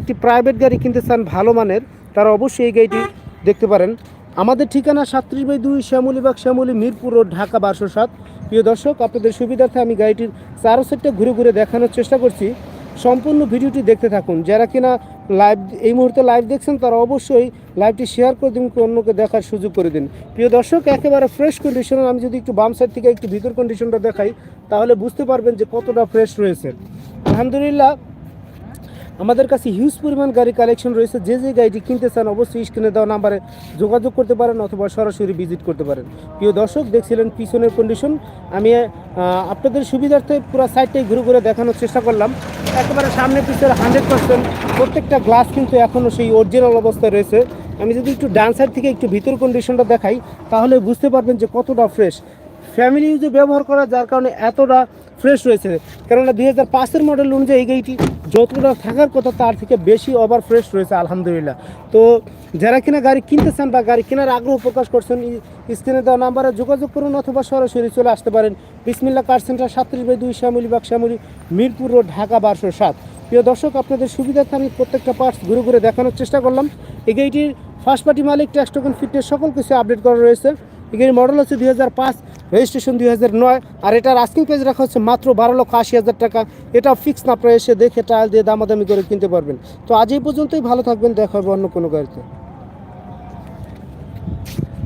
একটি প্রাইভেট গাড়ি কিনতে চান ভালো মানের, তারা অবশ্যই এই গাড়িটি দেখতে পারেন। আমাদের ঠিকানা সাতত্রিশ বাই দুই শ্যামলীবাগ, শ্যামলী মিরপুর রোড, ঢাকা বারোশো সাত। প্রিয় দর্শক, আপনাদের সুবিধার্থে আমি গাড়িটির চারো সেটটা ঘুরে ঘুরে দেখানোর চেষ্টা করছি। সম্পূর্ণ ভিডিওটি দেখতে থাকুন। যারা কিনা লাইভ এই মুহূর্তে লাইভ দেখছেন, তারা অবশ্যই লাইভটি শেয়ার করে দিন অন্যকে দেখার সুযোগ করে দিন। প্রিয় দর্শক, একেবারে ফ্রেশ কন্ডিশনে আমি যদি একটু বাম সাইড থেকে একটু ভিতর কন্ডিশনটা দেখাই, তাহলে বুঝতে পারবেন যে কতটা ফ্রেশ রয়েছে। আলহামদুলিল্লাহ আমাদের কাছে হিউজ পরিমাণ গাড়ি কালেকশন রয়েছে। যে যে গাড়িটি কিনতে চান, অবশ্যই স্ক্রিনে দেওয়া নাম্বারে যোগাযোগ করতে পারেন অথবা সরাসরি ভিজিট করতে পারেন। প্রিয় দর্শক, দেখছিলেন পিছনের কন্ডিশন আমি আপনাদের সুবিধার্থে পুরো সাইডটাই ঘুরে ঘুরে দেখানোর চেষ্টা করলাম। একেবারে সামনে পিছনে হান্ড্রেড পার্সেন্ট প্রত্যেকটা গ্লাস কিন্তু এখনও সেই অরিজিনাল অবস্থায় রয়েছে। আমি যদি একটু ডান সাইড থেকে একটু ভিতর কন্ডিশনটা দেখাই, তাহলে বুঝতে পারবেন যে কতটা ফ্রেশ ফ্যামিলি ইউজে ব্যবহার করা, যার কারণে এতটা ফ্রেশ রয়েছে। কেননা দুই হাজার পাঁচের মডেল অনুযায়ী এই গাড়িটি যতটা থাকার কথা তার থেকে বেশি ওভার ফ্রেশ রয়েছে, আলহামদুলিল্লাহ। তো যারা কিনা গাড়ি কিনতে চান বা গাড়ি কেনার আগ্রহ প্রকাশ করছেন স্ক্রিনে দেওয়া নাম্বারে যোগাযোগ করুন অথবা সরাসরি চলে আসতে পারেন। বিসমিল্লা কার সেন্টার সাতত্রিশ বাই দুই, শ্যামলী বাগ, শ্যামলী, মিরপুর রোড, ঢাকা বারোশো সাত। প্রিয় দর্শক, আপনাদের সুবিধার্থে আমি প্রত্যেকটা পার্টস ঘুরে ঘুরে দেখানোর চেষ্টা করলাম। এই গাড়িটির ফার্স্ট পার্টি মালিক ট্যাক্স টোকেন ফিটনেস সকল কিছু আপডেট করা রয়েছে। এই গাড়ির মডেল হচ্ছে দুই হাজার পাঁচ রেজিস্ট্রেশন দুই হাজার নয়, আর এটার আস্কিং প্রাইস রাখা হচ্ছে মাত্র বারো লক্ষ আশি হাজার টাকা। এটা ফিক্স না প্রায় এসে দেখে ট্রায়াল দিয়ে দামাদামি করে কিনতে পারবেন। তো আজ এই পর্যন্তই, ভালো থাকবেন, দেখা হবে অন্য কোনো গাড়িতে।